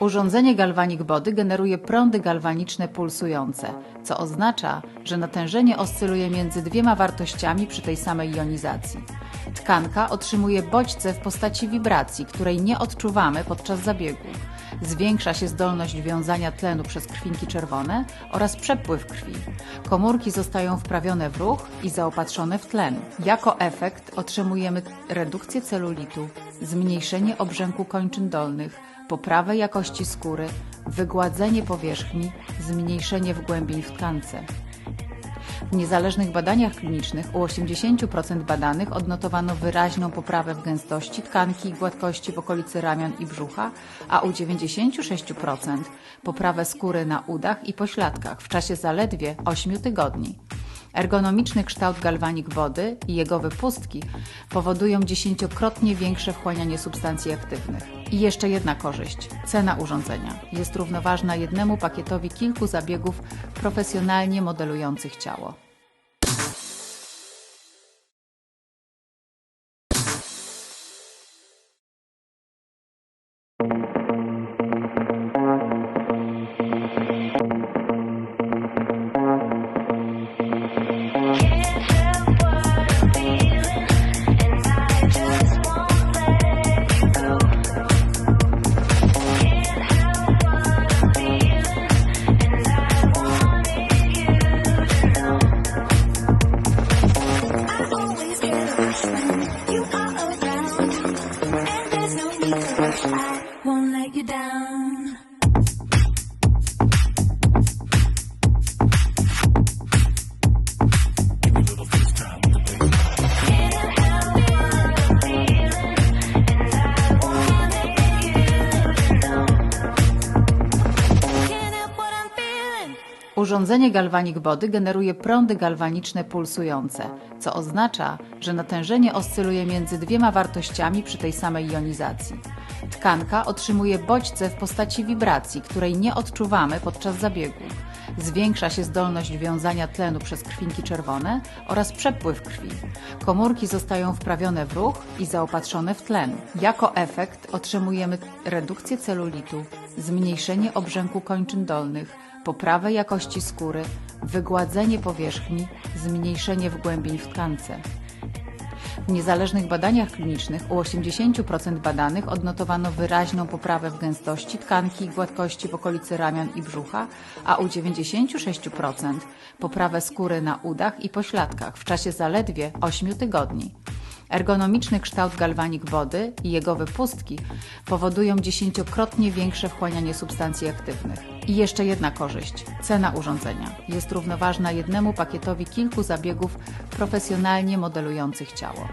Urządzenie Galvanic Body generuje prądy galwaniczne pulsujące, co oznacza, że natężenie oscyluje między dwiema wartościami przy tej samej jonizacji. Tkanka otrzymuje bodźce w postaci wibracji, której nie odczuwamy podczas zabiegu. Zwiększa się zdolność wiązania tlenu przez krwinki czerwone oraz przepływ krwi. Komórki zostają wprawione w ruch i zaopatrzone w tlen. Jako efekt otrzymujemy redukcję celulitu, zmniejszenie obrzęku kończyn dolnych, poprawę jakości skóry, wygładzenie powierzchni, zmniejszenie wgłębień w tkance. W niezależnych badaniach klinicznych u 80% badanych odnotowano wyraźną poprawę w gęstości tkanki i gładkości w okolicy ramion i brzucha, a u 96% poprawę skóry na udach i pośladkach w czasie zaledwie 8 tygodni. Ergonomiczny kształt galwanik wody i jego wypustki powodują dziesięciokrotnie większe wchłanianie substancji aktywnych. I jeszcze jedna korzyść. Cena urządzenia jest równoważna jednemu pakietowi kilku zabiegów profesjonalnie modelujących ciało. Urządzenie Galvanic Body generuje prądy galwaniczne pulsujące, co oznacza, że natężenie oscyluje między dwiema wartościami przy tej samej jonizacji. Tkanka otrzymuje bodźce w postaci wibracji, której nie odczuwamy podczas zabiegu. Zwiększa się zdolność wiązania tlenu przez krwinki czerwone oraz przepływ krwi. Komórki zostają wprawione w ruch i zaopatrzone w tlen. Jako efekt otrzymujemy redukcję celulitu, zmniejszenie obrzęku kończyn dolnych, poprawę jakości skóry, wygładzenie powierzchni, zmniejszenie wgłębień w tkance. W niezależnych badaniach klinicznych u 80% badanych odnotowano wyraźną poprawę w gęstości tkanki i gładkości w okolicy ramion i brzucha, a u 96% poprawę skóry na udach i pośladkach w czasie zaledwie 8 tygodni. Ergonomiczny kształt galwanik wody i jego wypustki powodują dziesięciokrotnie większe wchłanianie substancji aktywnych. I jeszcze jedna korzyść. Cena urządzenia jest równoważna jednemu pakietowi kilku zabiegów profesjonalnie modelujących ciało.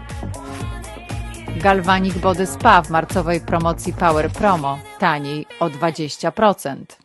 Galvanik Body Spa w marcowej promocji Power Promo taniej o 20%.